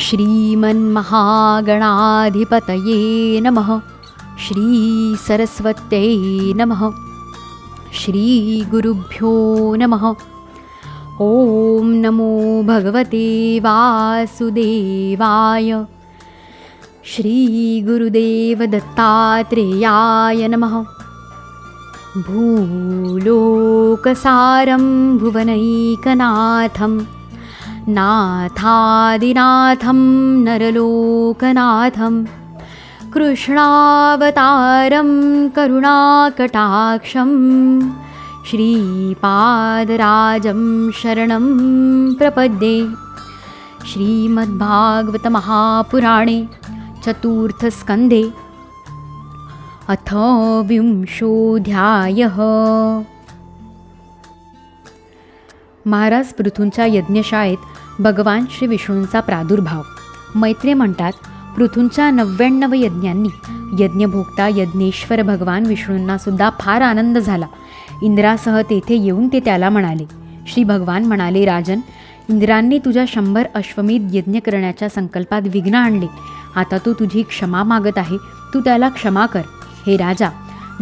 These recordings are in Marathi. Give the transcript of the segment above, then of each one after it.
श्रीमन्महागणाधिपतये नमः। श्रीसरस्वत्यै नमः। श्रीगुरुभ्यो नमः। ॐ नमो भगवते वासुदेवाय। श्रीगुरुदेवदत्तात्रेयाय नमः। भूलोकसारं भुवनैकनाथम् नाथादिनाथं नरलोकनाथं। कृष्णावतारं करुणाकटाक्षं। श्रीपादराजं शरणं प्रपद्ये। श्रीमद्भागवतमहापुराणे चतुर्थस्कन्धे। अथ विंशोऽध्यायः। महाराज पृथूंच्या यज्ञशाळेत भगवान श्री विष्णूंचा प्रादुर्भाव. मैत्रे म्हणतात पृथूंच्या नव्याण्णव यज्ञांनी यज्ञभोक्ता यज्ञेश्वर भगवान विष्णूंना सुद्धा फार आनंद झाला. इंद्रासह तेथे येऊन ते त्याला म्हणाले. श्री भगवान म्हणाले राजन इंद्रांनी तुझ्या शंभर अश्वमेध यज्ञ करण्याच्या संकल्पात विघ्न आणले. आता तू तुझी क्षमा मागत आहे. तू त्याला क्षमा कर. हे राजा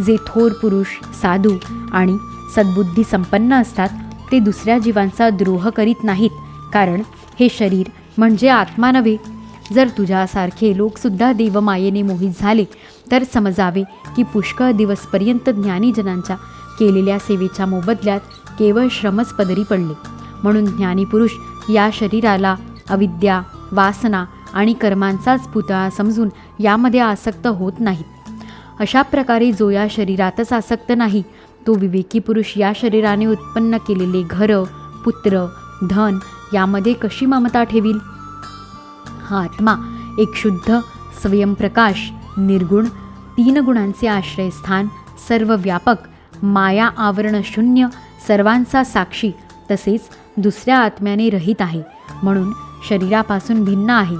जे थोर पुरुष साधू आणि सद्बुद्धी संपन्न असतात ते दुसऱ्या जीवांचा द्रोह करीत नाहीत. कारण हे शरीर म्हणजे आत्मा नव्हे. जर तुझ्यासारखे लोकसुद्धा देवमायेने मोहित झाले तर समजावे की पुष्कळ दिवसपर्यंत ज्ञानीजनांच्या केलेल्या सेवेच्या मोबदल्यात केवळ श्रमच पदरी पडले. म्हणून ज्ञानीपुरुष या शरीराला अविद्या वासना आणि कर्मांचाच पुतळा समजून यामध्ये आसक्त होत नाहीत. अशा प्रकारे जो या शरीरातच आसक्त नाही तो विवेकी पुरुष या शरीराने उत्पन्न केलेले घरं पुत्र धन यामध्ये कशी ममता ठेवील? हा आत्मा एक शुद्ध स्वयंप्रकाश निर्गुण तीन गुणांचे आश्रयस्थान सर्व व्यापक माया आवरण शून्य सर्वांचा साक्षी तसेच दुसऱ्या आत्म्याने रहित आहे म्हणून शरीरापासून भिन्न आहे.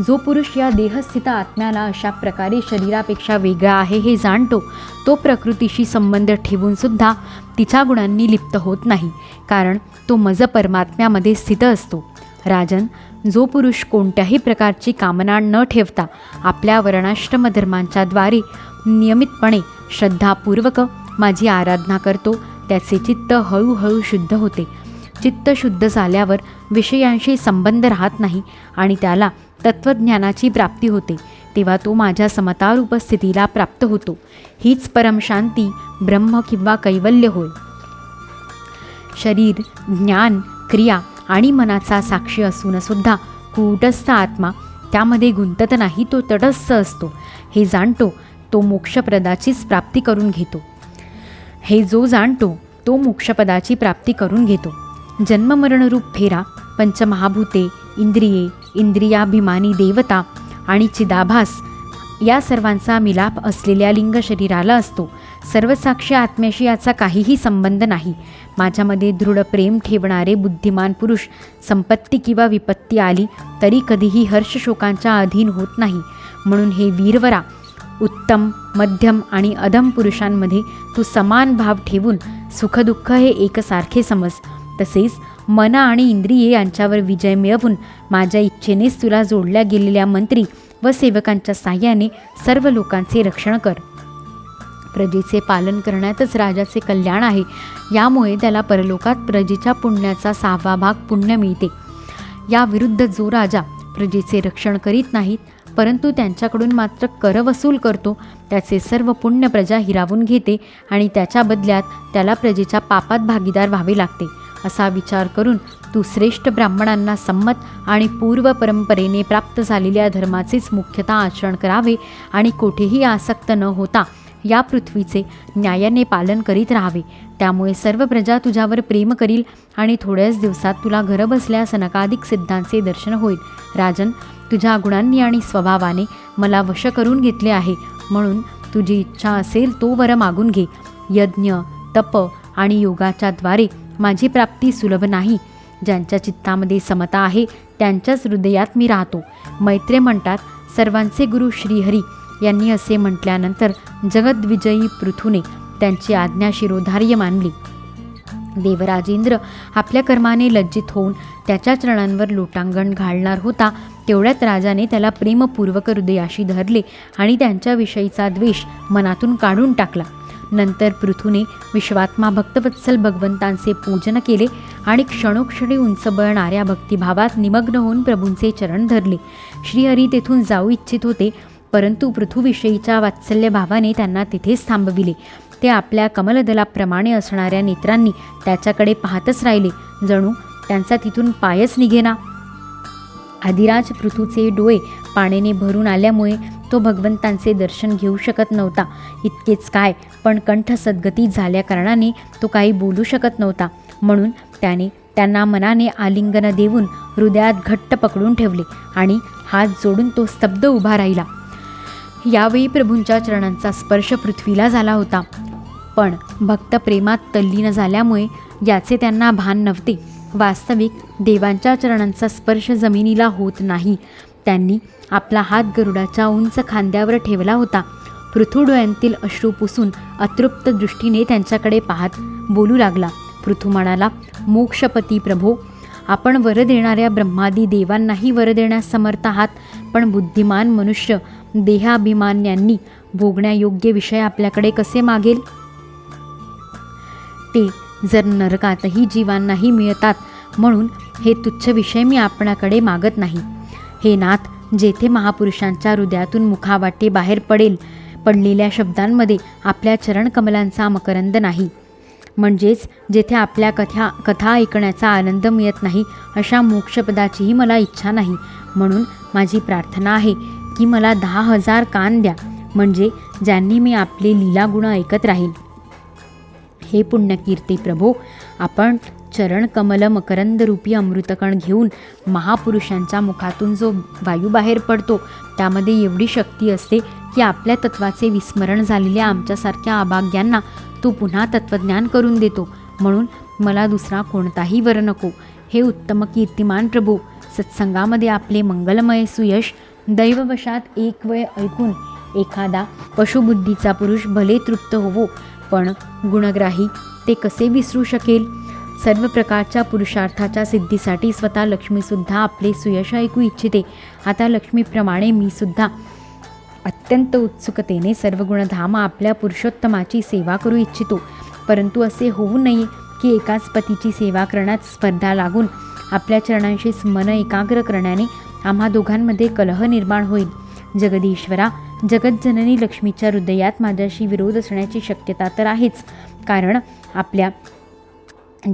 जो पुरुष या देहस्थित आत्म्याला अशा प्रकारे शरीरापेक्षा वेगळा आहे हे जाणतो तो प्रकृतीशी संबंध ठेवूनसुद्धा तिच्या गुणांनी लिप्त होत नाही कारण तो मज परमात्म्यामध्ये स्थित असतो. राजन जो पुरुष कोणत्याही प्रकारची कामना न ठेवता आपल्या वर्णाश्रम धर्मांच्या द्वारे नियमितपणे श्रद्धापूर्वक माझी आराधना करतो त्याचे चित्त हळूहळू शुद्ध होते. चित्त शुद्ध झाल्यावर विषयांशी संबंध राहत नाही आणि त्याला तत्त्वज्ञानाची प्राप्ती होते तेव्हा तो माझ्या समतार उपस्थितीला प्राप्त होतो. हीच परमशांती ब्रह्म किंवा कैवल्य होय. शरीर ज्ञान क्रिया आणि मनाचा साक्षी असूनसुद्धा कूटस्थ आत्मा त्यामध्ये गुंतत नाही तो तटस्थ असतो. हे जाणतो तो मोक्षप्रदाचीच प्राप्ती करून घेतो. हे जो जाणतो तो मोक्षपदाची प्राप्ती करून घेतो. जन्ममरणरूप फेरा पंचमहाभूते इंद्रिये इंद्रियाभिमानी देवता आणि चिदाभास या सर्वांचा मिलाप असलेल्या लिंग शरीराला असतो. सर्वसाक्षी आत्म्याशी याचा काहीही संबंध नाही. माझ्यामध्ये दृढ प्रेम ठेवणारे बुद्धिमान पुरुष संपत्ती किंवा विपत्ती आली तरी कधीही हर्षशोकांच्या अधीन होत नाही. म्हणून हे वीरवरा उत्तम मध्यम आणि अधम पुरुषांमध्ये तू समान भाव ठेवून सुखदुःख हे एकसारखे समज. तसेच मन आणि इंद्रिये यांच्यावर विजय मिळवून माझ्या इच्छेनेच तुला जोडल्या गेलेल्या मंत्री व सेवकांच्या साह्याने सर्व लोकांचे रक्षण कर. प्रजेचे पालन करण्यातच राजाचे कल्याण आहे. यामुळे त्याला परलोकात प्रजेच्या पुण्याचा सहावा भाग पुण्य मिळते. याविरुद्ध जो राजा प्रजेचे रक्षण करीत नाहीत परंतु त्यांच्याकडून मात्र कर वसूल करतो त्याचे सर्व पुण्य प्रजा हिरावून घेते आणि त्याच्या बदल्यात त्याला प्रजेच्या पापात भागीदार व्हावे लागते. असा विचार करून तू श्रेष्ठ ब्राह्मणांना संमत आणि पूर्व परंपरेने प्राप्त झालेल्या धर्माचेच मुख्यतः आचरण करावे आणि कोठेही आसक्त न होता या पृथ्वीचे न्यायाने पालन करीत राहावे. त्यामुळे सर्व प्रजा तुझ्यावर प्रेम करील आणि थोड्याच दिवसात तुला घर बसल्या सनकाधिक सिद्धांचे दर्शन होईल. राजन तुझ्या गुणांनी आणि स्वभावाने मला वश करून घेतले आहे. म्हणून तुझी इच्छा असेल तो वर मागून घे. यज्ञ तप आणि योगाच्या द्वारे माझी प्राप्ती सुलभ नाही. ज्यांच्या चित्तामध्ये समता आहे त्यांच्याच हृदयात मी राहतो. मैत्रे म्हणतात सर्वांचे गुरु श्रीहरी. यांनी असे म्हटल्यानंतर जगद्विजयी पृथूने त्यांची आज्ञा शिरोधार्य मानली. देवराजेंद्र आपल्या कर्माने लज्जित होऊन त्याच्या चरणांवर लोटांगण घालणार होता तेवढ्यात राजाने त्याला प्रेमपूर्वक हृदयाशी धरले आणि त्यांच्याविषयीचा द्वेष मनातून काढून टाकला. नंतर पृथूने विश्वात्मा भक्तवत्सल भगवंतांचे पूजन केले आणि क्षणोक्षणी उंच बळणाऱ्या भक्तिभावात निमग्न होऊन प्रभूंचे चरण धरले. श्रीहरी तेथून जाऊ इच्छित होते परंतु पृथूविषयीच्या वात्सल्य भावाने त्यांना तिथेच थांबविले. ते आपल्या कमलदलाप्रमाणे असणाऱ्या नेत्रांनी त्याच्याकडे पाहतच राहिले. जणू त्यांचा तिथून पायच निघेना. आदिराज पृथूचे डोळे पाण्याने भरून आल्यामुळे तो भगवंतांचे दर्शन घेऊ शकत नव्हता. इतकेच काय पण कंठ सद्गती झाल्याकारणाने तो काही बोलू शकत नव्हता. म्हणून त्याने त्यांना मनाने आलिंगन देऊन हृदयात घट्ट पकडून ठेवले आणि हात जोडून तो स्तब्ध उभा राहिला. यावेळी प्रभूंच्या चरणांचा स्पर्श पृथ्वीला झाला होता. पण भक्त प्रेमात तल्लीन झाल्यामुळे याचे त्यांना भान नव्हते. वास्तविक देवांच्या चरणांचा स्पर्श जमिनीला होत नाही. त्यांनी आपला हात गरुडाच्या उंच खांद्यावर ठेवला होता. पृथू डोळ्यांतील अश्रू पुसून अतृप्त दृष्टीने त्यांच्याकडे पाहत बोलू लागला. पृथू म्हणाला मोक्षपती प्रभो आपण वर देणाऱ्या ब्रह्मादी देवांनाही वर देण्यास समर्थ आहात पण बुद्धिमान मनुष्य देहाभिमान्यांनी भोगण्यायोग्य विषय आपल्याकडे कसे मागेल? ते जर नरकातही जीवांनाही मिळतात म्हणून हे तुच्छ विषय मी आपणाकडे मागत नाही. हे नाथ जेथे महापुरुषांच्या हृदयातून मुखावाटे बाहेर पडेल पडलेल्या शब्दांमध्ये आपल्या चरणकमलांचा मकरंद नाही. म्हणजेच जेथे आपल्या कथा कथा ऐकण्याचा आनंद मिळत नाही अशा मोक्षपदाचीही मला इच्छा नाही. म्हणून माझी प्रार्थना आहे की मला दहा हजार कान द्या म्हणजे ज्यांनी मी आपले लीलागुण ऐकत राहील. हे पुण्यकीर्ती प्रभो. आपण चरण कमल मकरंद रूपी अमृतकण घेऊन महापुरुषांच्या मुखातून जो वायू बाहेर पडतो त्यामध्ये एवढी शक्ती असते की आपल्या तत्वाचे विस्मरण झालेल्या आमच्यासारख्या अभाग्यांना तो पुन्हा तत्त्वज्ञान करून देतो. म्हणून मला दुसरा कोणताही वर नको. हे उत्तम कीर्तिमान प्रभू सत्संगामध्ये आपले मंगलमय सुयश दैववशात एक वेळ ऐकून एखादा पशुबुद्धीचा पुरुष भले तृप्त होवो पण गुणग्राही ते कसे विसरू शकेल? सर्व प्रकारच्या पुरुषार्थाच्या सिद्धीसाठी स्वतः लक्ष्मीसुद्धा आपले सुयश ऐकू इच्छिते. आता लक्ष्मीप्रमाणे मी सुद्धा अत्यंत उत्सुकतेने सर्व गुणधाम आपल्या पुरुषोत्तमाची सेवा करू इच्छितो. परंतु असे होऊ नये की एकाच पतीची सेवा करण्यात स्पर्धा लागून आपल्या चरणांशी मन एकाग्र करण्याने आम्हा दोघांमध्ये कलह निर्माण होईल. जगदीश्वरा जगज्जननी लक्ष्मीच्या हृदयात माझ्याशी विरोध असण्याची शक्यता तर आहेच. कारण आपल्या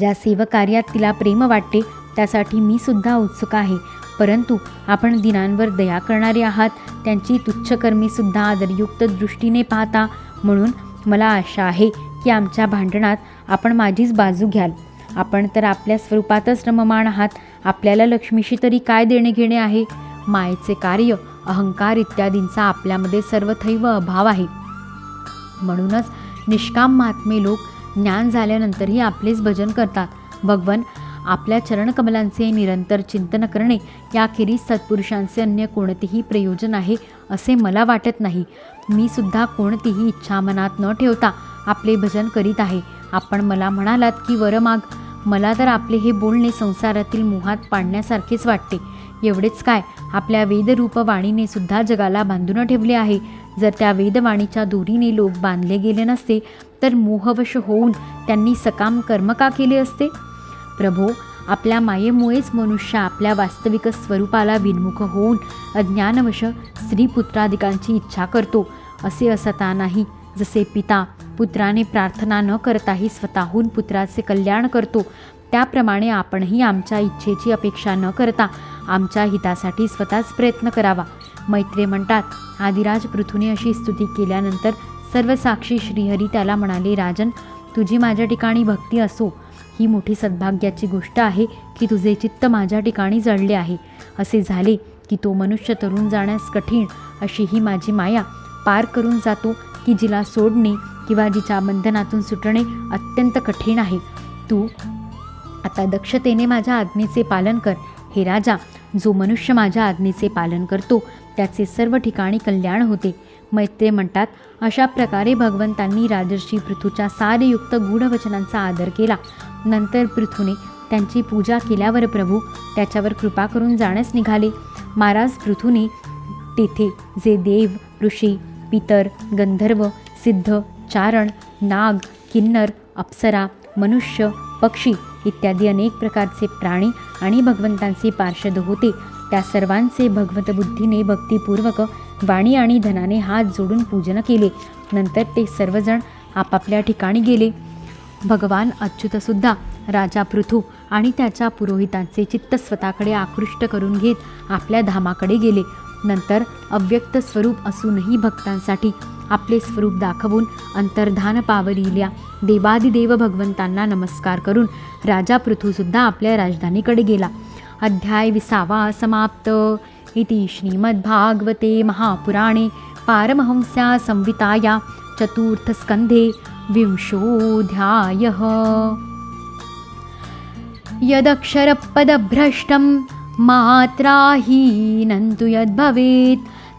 ज्या सेवकार्यात तिला प्रेम वाटते त्यासाठी मी सुद्धा उत्सुक आहे. परंतु आपण दिनांवर दया करणारे आहात त्यांची तुच्छकर्मीसुद्धा आदरयुक्त दृष्टीने पाहता. म्हणून मला आशा आहे की आमच्या भांडणात आपण माझीच बाजू घ्याल. आपण तर आपल्या स्वरूपातच रममाण आहात. आपल्याला लक्ष्मीशी तरी काय देणे घेणे आहे? मायेचे कार्य अहंकार इत्यादींचा आपल्यामध्ये सर्वथैव अभाव आहे. म्हणूनच निष्काम महात्मे लोक ज्ञान झाल्यानंतरही आपलेच भजन करतात. भगवन आपल्या चरणकमलांचे निरंतर चिंतन करणे याखेरीज सत्पुरुषांचे अन्य कोणतेही प्रयोजन आहे असे मला वाटत नाही. मी सुद्धा कोणतीही इच्छा मनात न ठेवता आपले भजन करीत आहे. आपण मला म्हणालात की वरमाग मला तर आपले हे बोलणे संसारातील मोहात पाडण्यासारखेच वाटते. एवढेच काय? आपल्या वेदरूप वाणीने सुद्धा जगाला बांधून ठेवले आहे. जर त्या वेदवाणीच्या दोरीने लोक बांधले गेले नसते तर मोहवश होऊन त्यांनी सकाम कर्म का केले असते? प्रभो आपल्या मायेमुळेच मनुष्य आपल्या वास्तविक स्वरूपाला विन्मुख होऊन अज्ञानवश स्त्रीपुत्रादिकांची इच्छा करतो. असे असता नाही जसे पिता पुत्राने प्रार्थना न करताही स्वतःहून पुत्राचे कल्याण करतो. त्याप्रमाणे आपणही आमच्या इच्छेची अपेक्षा न करता आमच्या हितासाठी स्वतःच प्रयत्न करावा. मैत्रे म्हणतात आदिराज पृथूने अशी स्तुती केल्यानंतर सर्व साक्षी श्रीहरी त्याला म्हणाले राजन तुझी माझ्या ठिकाणी भक्ती असो. ही मोठी सद्भाग्याची गोष्ट आहे की तुझे चित्त माझ्या ठिकाणी जळले आहे. असे झाले की तो मनुष्य तरुण जाण्यास कठीण अशी ही माझी माया पार करून जातो की जिला सोडणे किंवा जिच्या बंधनातून सुटणे अत्यंत कठीण आहे. तू आता दक्षतेने माझ्या आज्ञेचे पालन कर. हे राजा जो मनुष्य माझ्या आज्ञेचे पालन करतो त्याचे सर्व ठिकाणी कल्याण होते. मैत्रे म्हणतात अशा प्रकारे भगवंतांनी राजर्षी पृथूच्या सारयुक्त गूढवचनांचा आदर केला. नंतर पृथूने त्यांची पूजा केल्यावर प्रभू त्याच्यावर कृपा करून जाण्यास निघाले. महाराज पृथूने तेथे जे देव ऋषी पितर गंधर्व सिद्ध चारण नाग किन्नर अप्सरा मनुष्य पक्षी इत्यादी अनेक प्रकारचे प्राणी आणि भगवंतांचे पार्षद होते. त्या सर्वांचे भगवत बुद्धीने भक्तिपूर्वक वाणी आणि धनाने हात जोडून पूजन केले. नंतर ते सर्वजण आपापल्या ठिकाणी गेले. भगवान अच्युतसुद्धा राजा पृथू आणि त्याच्या पुरोहितांचे चित्त स्वतःकडे आकृष्ट करून घेत आपल्या धामाकडे गेले. नंतर अव्यक्त स्वरूप असूनही भक्तांसाठी आपले स्वरूप दाखवून अंतर्धान पावलेल्या देवादिदेव भगवंतांना नमस्कार करून राजा पृथूसुद्धा आपल्या राजधानीकडे गेला. अध्याय विसावा समाप्त. इति श्रीमद्भागवते महापुराणे पारमहंस्या संविताया चतुर्थस्कन्धे विंशोऽध्यायः. यदक्षरपदभ्रष्टं मात्राहीनं तु यद्भवेत्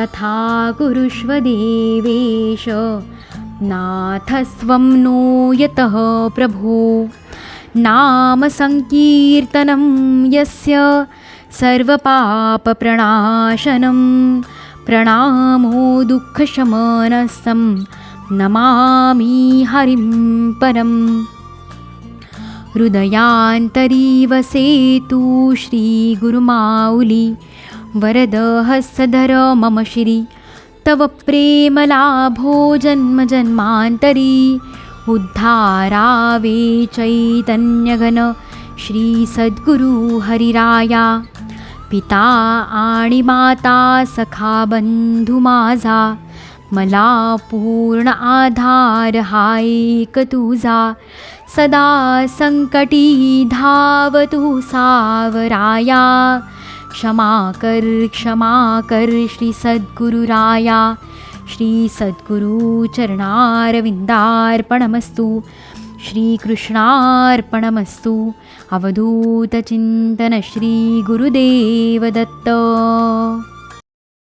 तथा कुरुष्व देवेश नाथस्वं नो यतः प्रभो। नामसङ्कीर्तनं यस्य सर्वपापप्रणाशनं प्रणामो दुःखशमनस्तं नमामि हरिं परम्। हृदयान्तरीवसेतु वरद हस्तधर मम श्री। तव प्रेमलाभो जन्मजन्मान्तरी उद्धारावे चैतन्यघन श्रीसद्गुरु हरिराया। पिता आणि माता सखा बंधू माझा। मला पूर्ण आधार हायक तुझा। सदा संकटी धावतु सावराया। क्षमा कर क्षमा कर श्री सद्गुरुराया श्री सद्गुरु चरणारविन्दार्पणमस्तु श्रीकृष्णार्पणमस्तु अवधूतचिन्तन श्रीगुरुदेवदत्त